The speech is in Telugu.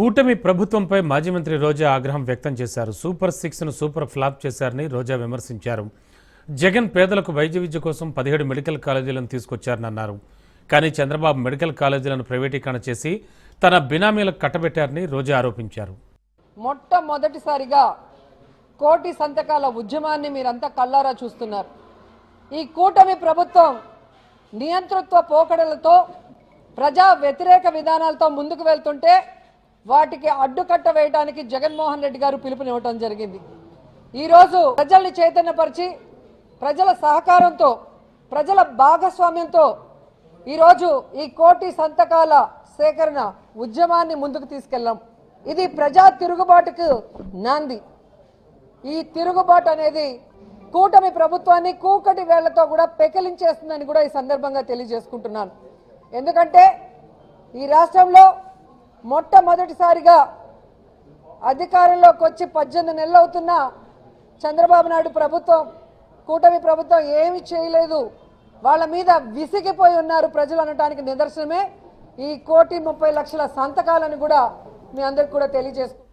కూటమి ప్రభుత్వంపై మాజీ మంత్రి రోజా ఆగ్రహం వ్యక్తం చేశారు. సూపర్ సిక్స్ను సూపర్ ఫ్లాప్ చేశారని రోజా విమర్శించారు. జగన్ పేదలకు వైద్య విద్య కోసం పదిహేడు మెడికల్ కాలేజీలను తీసుకొచ్చారని అన్నారు కానీ చంద్రబాబు మెడికల్ కాలేజీలను ప్రైవేటీకరణ చేసి తన బినామీలకు కట్టబెట్టారని రోజా ఆరోపించారు. మొట్టమొదటిసారిగా కోటి సంతకాల ఉద్యమాన్ని మీరంతా కళ్ళారా చూస్తున్నారు. ఈ కూటమి ప్రభుత్వం నియంతృత్వ పోకడలతో ప్రజా వ్యతిరేక విధానాలతో ముందుకు వెళ్తుంటే వాటికి అడ్డుకట్ట వేయడానికి జగన్మోహన్ రెడ్డి గారు పిలుపునివ్వటం జరిగింది. ఈరోజు ప్రజల్ని చైతన్యపరిచి ప్రజల సహకారంతో ప్రజల భాగస్వామ్యంతో ఈరోజు ఈ కోటి సంతకాల సేకరణ ఉద్యమాన్ని ముందుకు తీసుకెళ్ళాం. ఇది ప్రజా తిరుగుబాటుకు నాంది. ఈ తిరుగుబాటు అనేది కూటమి ప్రభుత్వాన్ని కూకటి వేళ్ళతో కూడా పెకిలించేస్తుందని కూడా ఈ సందర్భంగా తెలియజేసుకుంటున్నాను. ఎందుకంటే ఈ రాష్ట్రంలో మొట్టమొదటిసారిగా అధికారంలోకి వచ్చి పద్దెనిమిది నెలలు అవుతున్న చంద్రబాబు నాయుడు ప్రభుత్వం కూటమి ప్రభుత్వం ఏమీ చేయలేదు. వాళ్ళ మీద విసిగిపోయి ఉన్నారు ప్రజలు అనడానికి నిదర్శనమే. ఈ కోటి ముప్పై లక్షల సంతకాలను కూడా మీ అందరికి కూడా తెలియజేస్తుంది